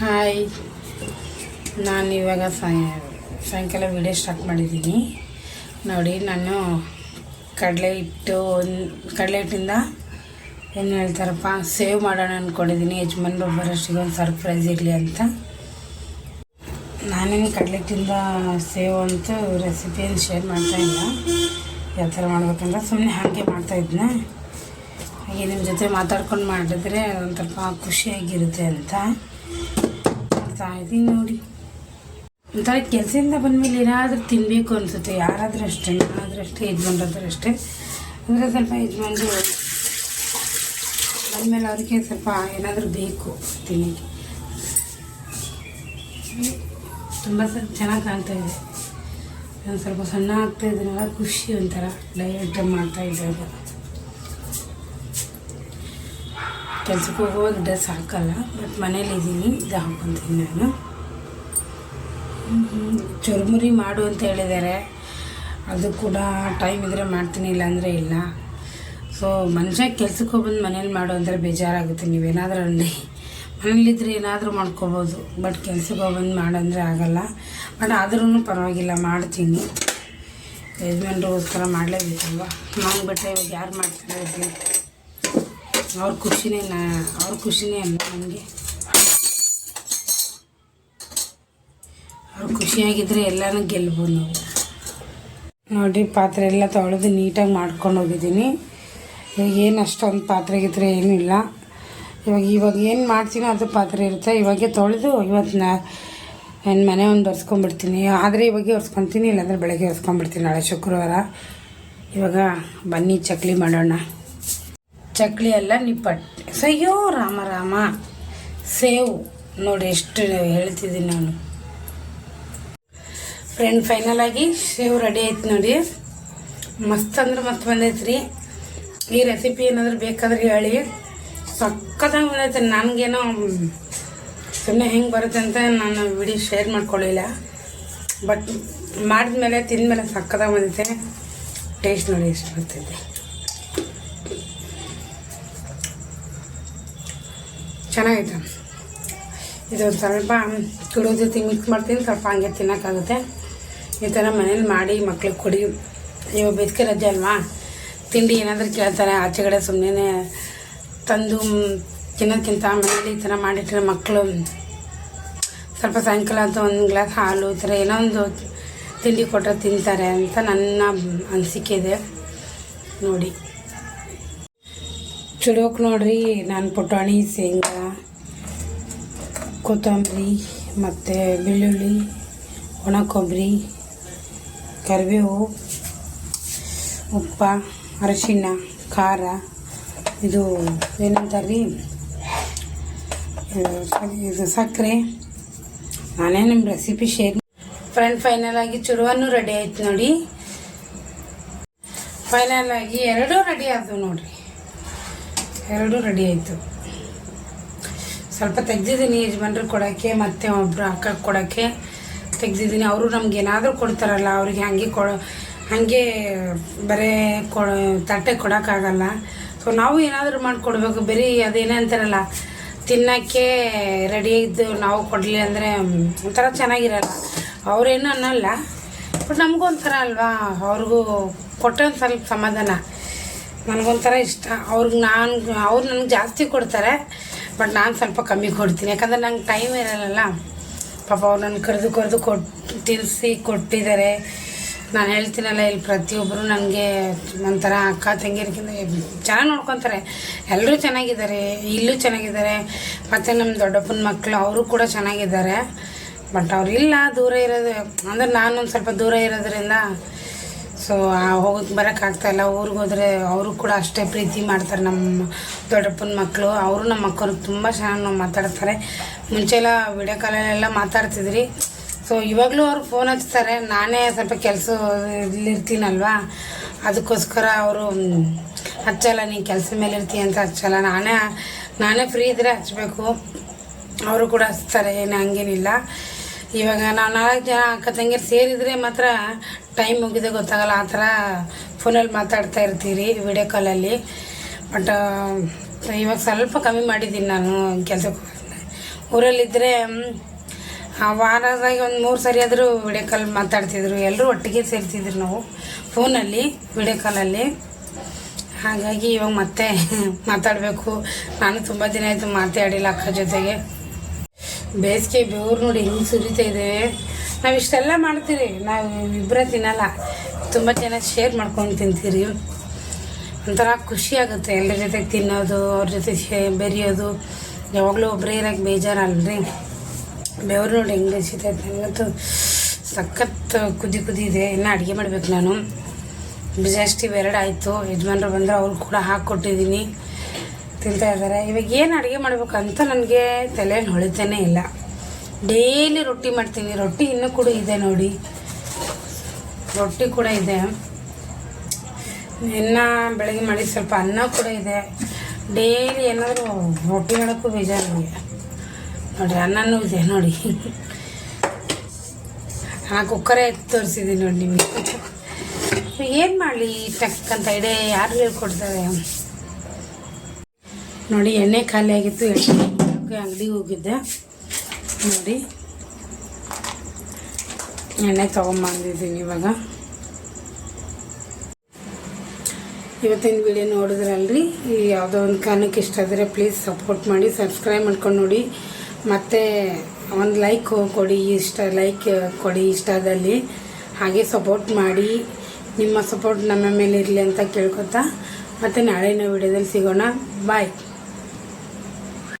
Hi ನಾನು ಇವಾಗ ಸಾಯ, ಸಾಯಂಕಾಲ ವಿಡಿಯೋ ಸ್ಟಾರ್ಟ್ ಮಾಡಿದ್ದೀನಿ. ನೋಡಿ, ನಾನು ಕಡಲೆ ಹಿಟ್ಟು ಒಂದು ಕಡಲೆ ಹಿಟ್ಟಿಂದ ಏನು ಹೇಳ್ತಾರಪ್ಪ, ಸೇವ್ ಮಾಡೋಣ ಅಂದ್ಕೊಂಡಿದ್ದೀನಿ ಯಜಮಾನ್ರು ಬರೋಷ್ಟಿಗೆ ಒಂದು ಸರ್ಪ್ರೈಸ್ ಇರಲಿ ಅಂತ. ನಾನೇನು ಕಡಲೆ ಹಿಟ್ಟಿಂದ ಸೇವ್ ಅಂತೂ ರೆಸಿಪಿಯನ್ನು ಶೇರ್ ಮಾಡ್ತಾಯಿಲ್ಲ ಯಾವ ಥರ ಮಾಡ್ಬೇಕಂದ್ರೆ ಸುಮ್ಮನೆ ಹಾಗೆ ಮಾಡ್ತಾಯಿದ್ನ ಹಾಗೆ ನಿಮ್ಮ ಜೊತೆ ಮಾತಾಡ್ಕೊಂಡು ಮಾಡಿದ್ರೆ ಒಂಥರ ಖುಷಿಯಾಗಿರುತ್ತೆ ಅಂತ. ಮಾಡ್ತಾ ಇದ್ದೀನಿ ನೋಡಿ. ಒಂಥರ ಕೆಲಸದಿಂದ ಬಂದಮೇಲೆ ಏನಾದರೂ ತಿನ್ನಬೇಕು ಅನಿಸುತ್ತೆ. ಯಾರಾದರೂ ಅಷ್ಟೇ, ನಾನಾದರೂ ಅಷ್ಟೇ, ಯಜಮಾನ್ರಾದ್ರೂ ಅಷ್ಟೇ. ಅಂದರೆ ಸ್ವಲ್ಪ ಯಜಮಾನ್ರು ಬಂದಮೇಲೆ ಅದಕ್ಕೆ ಸ್ವಲ್ಪ ಏನಾದರೂ ಬೇಕು ತಿನ್ನೋಕ್ಕೆ. ತುಂಬ ಸ್ವಲ್ಪ ಚೆನ್ನಾಗಿ ಕಾಣ್ತಾ ಇದೆ. ಸ್ವಲ್ಪ ಸಣ್ಣ ಆಗ್ತಾ ಇದ್ದೀನಲ್ಲ ಖುಷಿ ಒಂಥರ. ಡಯಟ್ ಮಾಡ್ತಾ ಇದ್ದಾಗ ಕೆಲ್ಸಕ್ಕೆ ಹೋಗುವಾಗ ಡ್ರೆಸ್ ಹಾಕಲ್ಲ ಬಟ್ ಮನೇಲಿ ಇದ್ದೀನಿ ಇದು ಹಾಕ್ಕೊತೀನಿ ನಾನು. ಚುರುಮುರಿ ಮಾಡು ಅಂತ ಹೇಳಿದ್ದಾರೆ ಅದು ಕೂಡ ಟೈಮ್ ಇದ್ದರೆ ಮಾಡ್ತೀನಿ, ಇಲ್ಲಾಂದರೆ ಇಲ್ಲ. ಸೊ ಮನುಷ್ಯ ಕೆಲ್ಸಕ್ಕೆ ಹೋಗ್ಬಂದು ಮನೇಲಿ ಮಾಡು ಅಂದರೆ ಬೇಜಾರಾಗುತ್ತೆ. ನೀವೇನಾದರೂ ಅಂಡಿ ಮನೇಲಿದ್ರೆ ಏನಾದರೂ ಮಾಡ್ಕೋಬೋದು ಬಟ್ ಕೆಲ್ಸಕ್ಕೆ ಹೋಗ್ಬಂದು ಮಾಡಂದರೆ ಆಗಲ್ಲ. ಬಟ್ ಆದ್ರೂ ಪರವಾಗಿಲ್ಲ, ಮಾಡ್ತೀನಿ. ಯಜಮಾನ್ರಿಗೋಸ್ಕರ ಮಾಡಲೇಬೇಕಲ್ವ? ನಾನು ಬಿಟ್ಟರೆ ಇವಾಗ ಯಾರು ಮಾಡ್ತಾರೆ? ಅವ್ರ ಖುಷಿನೇ ನಾ, ಅವ್ರ ಖುಷಿನೇ ಅಲ್ಲ ನನಗೆ ಅವ್ರು ಖುಷಿಯಾಗಿದ್ರೆ ಎಲ್ಲನೂ ಗೆಲ್ಬೋದು ನಾವು. ನೋಡಿ ಪಾತ್ರೆ ಎಲ್ಲ ತೊಳೆದು ನೀಟಾಗಿ ಮಾಡ್ಕೊಂಡು ಹೋಗಿದ್ದೀನಿ. ಇವಾಗ ಏನು ಅಷ್ಟೊಂದು ಪಾತ್ರೆ ಗಿತ್ರೆ ಏನೂ ಇಲ್ಲ. ಇವಾಗ ಇವಾಗ ಏನು ಮಾಡ್ತೀನೋ ಅದು ಪಾತ್ರೆ ಇರುತ್ತೆ. ಇವಾಗೆ ತೊಳೆದು ಇವತ್ತು ನಾ ನನ್ನ ಮನೆ ಒಂದು ಒರೆಸ್ಕೊಂಡ್ಬಿಡ್ತೀನಿ. ಆದರೆ ಇವಾಗೆ ಒರೆಸ್ಕೊತೀನಿ, ಇಲ್ಲಾಂದರೆ ಬೆಳಗ್ಗೆ ಒರೆಸ್ಕೊಂಡ್ಬಿಡ್ತೀನಿ ನಾಳೆ ಶುಕ್ರವಾರ. ಇವಾಗ ಬನ್ನಿ, ಚಕ್ಲಿ ಮಾಡೋಣ. ಚಕ್ಲಿ ಎಲ್ಲ ನಿಪ್ಪಟ್ಟು. ಸಯ್ಯೋ ರಾಮ ರಾಮ. ಸೇವು. ನೋಡಿ ಎಷ್ಟು ಹೇಳ್ತಿದ್ದೀನಿ ನಾನು. ಫ್ರೆಂಡ್ ಫೈನಲ್ ಆಗಿ ಸೇವ್ ರೆಡಿ ಆಯ್ತು ನೋಡಿ. ಮಸ್ತ್ ಅಂದ್ರೆ ಮಸ್ತ್ ಬಂದೈತೆ ಈ ರೆಸಿಪಿ ಏನಾದರೂ ಬೇಕಾದ್ರೆ ಹೇಳಿ. ಸಕ್ಕತ್ತಾಗಿ ಬಂದೈತೆ. ನನಗೇನೋ ಸುಮ್ಮನೆ ಹೆಂಗೆ ಬರುತ್ತೆ ಅಂತ ನಾನು ವಿಡಿಯೋ ಶೇರ್ ಮಾಡ್ಕೊಳ್ಳಿಲ್ಲ. ಬಟ್ ಮಾಡಿದ್ಮೇಲೆ, ತಿಂದಮೇಲೆ ಸಕ್ಕತ್ತಾಗಿ ಬಂದೈತೆ. ಟೇಸ್ಟ್ ನೋಡಿ ಎಷ್ಟು ಬರ್ತೈತೆ. ಚೆನ್ನಾಗೈತೆ. ಇದು ಸ್ವಲ್ಪ ಕುಡಿಯೋ ಜೊತೆ ಮಿಕ್ಸ್ ಮಾಡ್ತೀನಿ ಸ್ವಲ್ಪ ಹಂಗೆ ತಿನ್ನೋಕ್ಕಾಗುತ್ತೆ. ಈ ಥರ ಮನೇಲಿ ಮಾಡಿ ಮಕ್ಳಿಗೆ ಕೊಡಿ. ಇವಾಗ ಬೇಸಿಗೆ ರಜೆ ಅಲ್ವಾ? ತಿಂಡಿ ಏನಾದರೂ ಕೇಳ್ತಾರೆ ಆಚೆ ಕಡೆ ಸುಮ್ಮನೆ ತಂದು ತಿನ್ನೋಕ್ಕಿಂತ ಮನೇಲಿ ಈ ಥರ ಮಾಡಿಟ್ಟಿರೋ ಮಕ್ಕಳು ಸ್ವಲ್ಪ ಸಾಯಂಕಾಲ ಅಂತ ಒಂದು ಗ್ಲಾಸ್ ಹಾಲು, ಈ ಥರ ಏನೋ ಒಂದು ತಿಂಡಿ ಕೊಟ್ಟರೆ ತಿಂತಾರೆ ಅಂತ ನನ್ನ ಅನಿಸಿಕೆ ಇದೆ. ನೋಡಿ. ಚುಡೋಕೆ ನೋಡ್ರಿ. ನಾನು ಪುಟಾಣಿ, ಶೇಂಗಾ, ಕೊತ್ತಂಬರಿ ಮತ್ತು ಬೆಳ್ಳುಳ್ಳಿ ಒಣ ಕೊಬ್ಬರಿ ಕರಿಬೇವು, ಉಪ್ಪ, ಅರಶಿಣ, ಖಾರ. ಇದು ಏನಂತಾರೆ ರೀ ಇದು ಸಕ್ಕರೆ. ನಾನೇ ನಿಮ್ಮ ರೆಸಿಪಿ ಶೇರ್ ಫ್ರೆಂಡ್ ಫೈನಲ್ ಆಗಿ ಚುರುವನ್ನು ರೆಡಿ ಆಯ್ತು ನೋಡಿ. ಫೈನಲ್ ಆಗಿ ಎರಡೂ ರೆಡಿ ಆದವು ನೋಡ್ರಿ. ಎರಡೂ ರೆಡಿ ಆಯಿತು. ಸ್ವಲ್ಪ ತೆಗ್ದಿದ್ದೀನಿ ಯಜಮಾನ್ರಿಗೆ ಕೊಡೋಕ್ಕೆ, ಮತ್ತೆ ಒಬ್ಬರು ಅಕ್ಕ ಕೊಡೋಕ್ಕೆ ತೆಗ್ದಿದ್ದೀನಿ. ಅವರು ನಮ್ಗೆ ಏನಾದರೂ ಕೊಡ್ತಾರಲ್ಲ, ಅವ್ರಿಗೆ ಹಾಗೆ ಕೊಡೋ, ಹಾಗೆ ಬರೀ ಕೊಡೋ, ತಟ್ಟೆ ಕೊಡೋಕ್ಕಾಗಲ್ಲ. ಸೊ ನಾವು ಏನಾದರೂ ಮಾಡಿಕೊಡ್ಬೇಕು. ಬರೀ ಅದೇನೇ ಅಂತಾರಲ್ಲ, ತಿನ್ನೋಕ್ಕೆ ರೆಡಿ ಇದ್ದು ನಾವು ಕೊಡಲಿ ಅಂದರೆ ಒಂಥರ ಚೆನ್ನಾಗಿರಲ್ಲ. ಅವರೇನು ಅನ್ನಲ್ಲ ಬಟ್ ನಮಗೂ ಒಂಥರ ಅಲ್ವಾ, ಅವ್ರಿಗೂ ಕೊಟ್ಟೊಂದು ಸ್ವಲ್ಪ ಸಮಾಧಾನ. ನನಗೊಂಥರ ಇಷ್ಟ. ಅವ್ರಿಗೆ ನಾನು, ಅವ್ರು ನನಗೆ ಜಾಸ್ತಿ ಕೊಡ್ತಾರೆ, ಬಟ್ ನಾನು ಸ್ವಲ್ಪ ಕಮ್ಮಿ ಕೊಡ್ತೀನಿ. ಯಾಕಂದ್ರೆ ನಂಗೆ ಟೈಮ್ ಇರಲ್ಲ ಪಾಪ ಅವ್ರು ನನ್ನ ಕರೆದು ಕರೆದು ಕೊಟ್ಟು ತಿನ್ನಿಸಿ ಕೊಟ್ಟಿದ್ದಾರೆ ನಾನು ಹೇಳ್ತೀನಲ್ಲ, ಇಲ್ಲಿ ಪ್ರತಿಯೊಬ್ಬರು ನನಗೆ ಒಂಥರ ಅಕ್ಕ ತಂಗಿರ್ಕಿಂತ ಚೆನ್ನಾಗಿ ನೋಡ್ಕೊತಾರೆ. ಎಲ್ಲರೂ ಚೆನ್ನಾಗಿದ್ದಾರೆ, ಇಲ್ಲೂ ಚೆನ್ನಾಗಿದ್ದಾರೆ. ಮತ್ತು ನಮ್ಮ ದೊಡ್ಡಪ್ಪನ ಮಕ್ಕಳು ಅವರು ಕೂಡ ಚೆನ್ನಾಗಿದ್ದಾರೆ. ಬಟ್ ಅವ್ರು ಇಲ್ಲ, ದೂರ ಇರೋದು. ಅಂದರೆ ನಾನೊಂದು ಸ್ವಲ್ಪ ದೂರ ಇರೋದ್ರಿಂದ ಸೊ ಹೋಗಕ್ಕೆ ಬರೋಕ್ಕಾಗ್ತಾ ಇಲ್ಲ. ಊರಿಗೆ ಹೋದರೆ ಅವರು ಕೂಡ ಅಷ್ಟೇ ಪ್ರೀತಿ ಮಾಡ್ತಾರೆ ನಮ್ಮ ದೊಡ್ಡಪ್ಪನ ಮಕ್ಕಳು ಅವರು ನಮ್ಮ ಮಕ್ಕಳು ತುಂಬ ಚೆನ್ನಾಗಿ ಮಾತಾಡ್ತಾರೆ. ಮುಂಚೆ ಎಲ್ಲ ವಿಡಿಯೋ ಕಾಲಲ್ಲೆಲ್ಲ ಮಾತಾಡ್ತಿದ್ರಿ. ಸೊ ಇವಾಗಲೂ ಅವ್ರು ಫೋನ್ ಹಚ್ತಾರೆ. ನಾನೇ ಸ್ವಲ್ಪ ಕೆಲಸ ಇಲ್ಲಿರ್ತೀನಲ್ವಾ? ಅದಕ್ಕೋಸ್ಕರ ಅವರು ಹಚ್ಚಲ್ಲ, ನೀನು ಕೆಲಸ ಮೇಲೆ ಇರ್ತೀಯ ಅಂತ ಹಚ್ಚಲ್ಲ. ನಾನೇ ನಾನೇ ಫ್ರೀ ಇದ್ದರೆ ಹಚ್ಚಬೇಕು ಅವರು ಕೂಡ ಹಚ್ತಾರೆ. ಏನು ಹಂಗೇನಿಲ್ಲ. ಇವಾಗ ನಾವು ನಾಲ್ಕು ಜನ ಅಕ್ಕ ತಂಗಿರು ಸೇರಿದರೆ ಮಾತ್ರ ಟೈಮ್ ಮುಗಿದೆ ಗೊತ್ತಾಗಲ್ಲ ಆ ಥರ ಫೋನಲ್ಲಿ ಮಾತಾಡ್ತಾ ಇರ್ತೀರಿ ವಿಡಿಯೋ ಕಾಲಲ್ಲಿ ಬಟ್ ಇವಾಗ ಸ್ವಲ್ಪ ಕಮ್ಮಿ ಮಾಡಿದ್ದೀನಿ ನಾನು ಕೆಲಸಕ್ಕೆ ಊರಲ್ಲಿದ್ದರೆ ವಾರದಾಗ ಒಂದು ಮೂರು ಸರಿ ಆದರೂ ವಿಡಿಯೋ ಕಾಲ್ ಮಾತಾಡ್ತಿದ್ರು. ಎಲ್ಲರೂ ಒಟ್ಟಿಗೆ ಸೇರ್ತಿದ್ರು ನಾವು ಫೋನಲ್ಲಿ ವಿಡಿಯೋ ಕಾಲಲ್ಲಿ ಹಾಗಾಗಿ ಇವಾಗ ಮತ್ತೆ ಮಾತಾಡಬೇಕು. ನಾನು ತುಂಬ ದಿನ ಆಯಿತು ಮಾತಾಡಿಲ್ಲ ಅಕ್ಕ ಜೊತೆಗೆ. ಬೇಸಿಗೆ ಬೆವರು ನೋಡಿ ಹಿಂಗೆ ಸುರಿತಾ ಇದೆ. ನಾವು ಇಷ್ಟೆಲ್ಲ ಮಾಡ್ತೀರಿ, ನಾವು ಇಬ್ಬರೇ ತಿನ್ನಲ್ಲ. ತುಂಬ ಜನ ಶೇರ್ ಮಾಡ್ಕೊಂಡು ತಿಂತೀರಿ. ಒಂಥರ ಖುಷಿ ಆಗುತ್ತೆ ಎಲ್ಲರ ಜೊತೆಗೆ ತಿನ್ನೋದು, ಅವ್ರ ಜೊತೆ ಶೇ, ಬೆರೆಯೋದು. ಯಾವಾಗಲೂ ಒಬ್ಬರೇ ಇರೋಕ್ಕೆ ಬೇಜಾರಲ್ರಿ. ಬೆವರು ನೋಡಿ ಹೆಂಗೆ ಬೆಸಿತೈತೆ ಇವತ್ತು ಸಖತ್ ಕುದಿ ಕುದಿ ಇದೆ. ಇನ್ನು ಅಡುಗೆ ಮಾಡಬೇಕು ನಾನು. ಜಾಸ್ತಿ ಎರಡು ಆಯಿತು. ಯಜಮಾನ್ರು ಬಂದರೆ, ಅವ್ರು ಕೂಡ ಹಾಕ್ಕೊಟ್ಟಿದ್ದೀನಿ ತಿಂತಾ ಇದ್ದಾರೆ ಇವಾಗ ಏನು ಅಡುಗೆ ಮಾಡಬೇಕು ಅಂತ ನನಗೆ ತಲೆಯಲ್ಲಿ ಹೊಳಿತೇನೆ ಇಲ್ಲ. ಡೈಲಿ ರೊಟ್ಟಿ ಮಾಡ್ತೀನಿ. ರೊಟ್ಟಿ ಇನ್ನೂ ಕೂಡ ಇದೆ ನೋಡಿ. ರೊಟ್ಟಿ ಕೂಡ ಇದೆ. ಇನ್ನ ಬೆಳಗ್ಗೆ ಮಾಡಿ ಸ್ವಲ್ಪ ಅನ್ನ ಕೂಡ ಇದೆ. ಡೈಲಿ ಏನಾದರೂ ರೊಟ್ಟಿ ಮಾಡೋಕ್ಕೂ ಬೇಜಾರು ನನಗೆ ನೋಡಿ, ಅನ್ನನೂ ಇದೆ ನೋಡಿ. ಹಾಂ ಕುಕ್ಕರೇ ತೋರಿಸಿದ್ದೀನಿ ನೋಡಿ ನಿಮಗೆ. ಏನು ಮಾಡಲಿ ಟಕ್ ಅಂತ ಇದೆ, ಯಾರು ಹೇಳ್ಕೊಡ್ತಾರೆ? ನೋಡಿ, ಎಣ್ಣೆ ಖಾಲಿ ಆಗಿತ್ತು. ಅಂಗಡಿಗೆ ಹೋಗಿದ್ದೆ. ನೋಡಿ. ಎಣ್ಣೆ ತೊಗೊಂಬಂದಿದ್ದೀನಿ ಇವಾಗ. ಇವತ್ತಿನ ವಿಡಿಯೋ ನೋಡಿದ್ರಲ್ರಿ? ಈ ಯಾವುದೋ ಒಂದು ಕಾರಣಕ್ಕೆ ಇಷ್ಟ ಆದರೆ ಪ್ಲೀಸ್ ಸಪೋರ್ಟ್ ಮಾಡಿ ಸಬ್ಸ್ಕ್ರೈಬ್ ಮಾಡ್ಕೊಂಡು ನೋಡಿ. ಮತ್ತು ಒಂದು ಲೈಕ್ ಕೊಡಿ, ಇಷ್ಟ ಲೈಕ್ ಕೊಡಿ ಇಷ್ಟದಲ್ಲಿ ಹಾಗೆ ಸಪೋರ್ಟ್ ಮಾಡಿ. ನಿಮ್ಮ ಸಪೋರ್ಟ್ ನಮ್ಮ ಮೇಲೆ ಇರಲಿ ಅಂತ ಕೇಳ್ಕೊತಾ. ಮತ್ತು ನಾಳಿನ ವಿಡಿಯೋದಲ್ಲಿ ಸಿಗೋಣ. ಬಾಯ್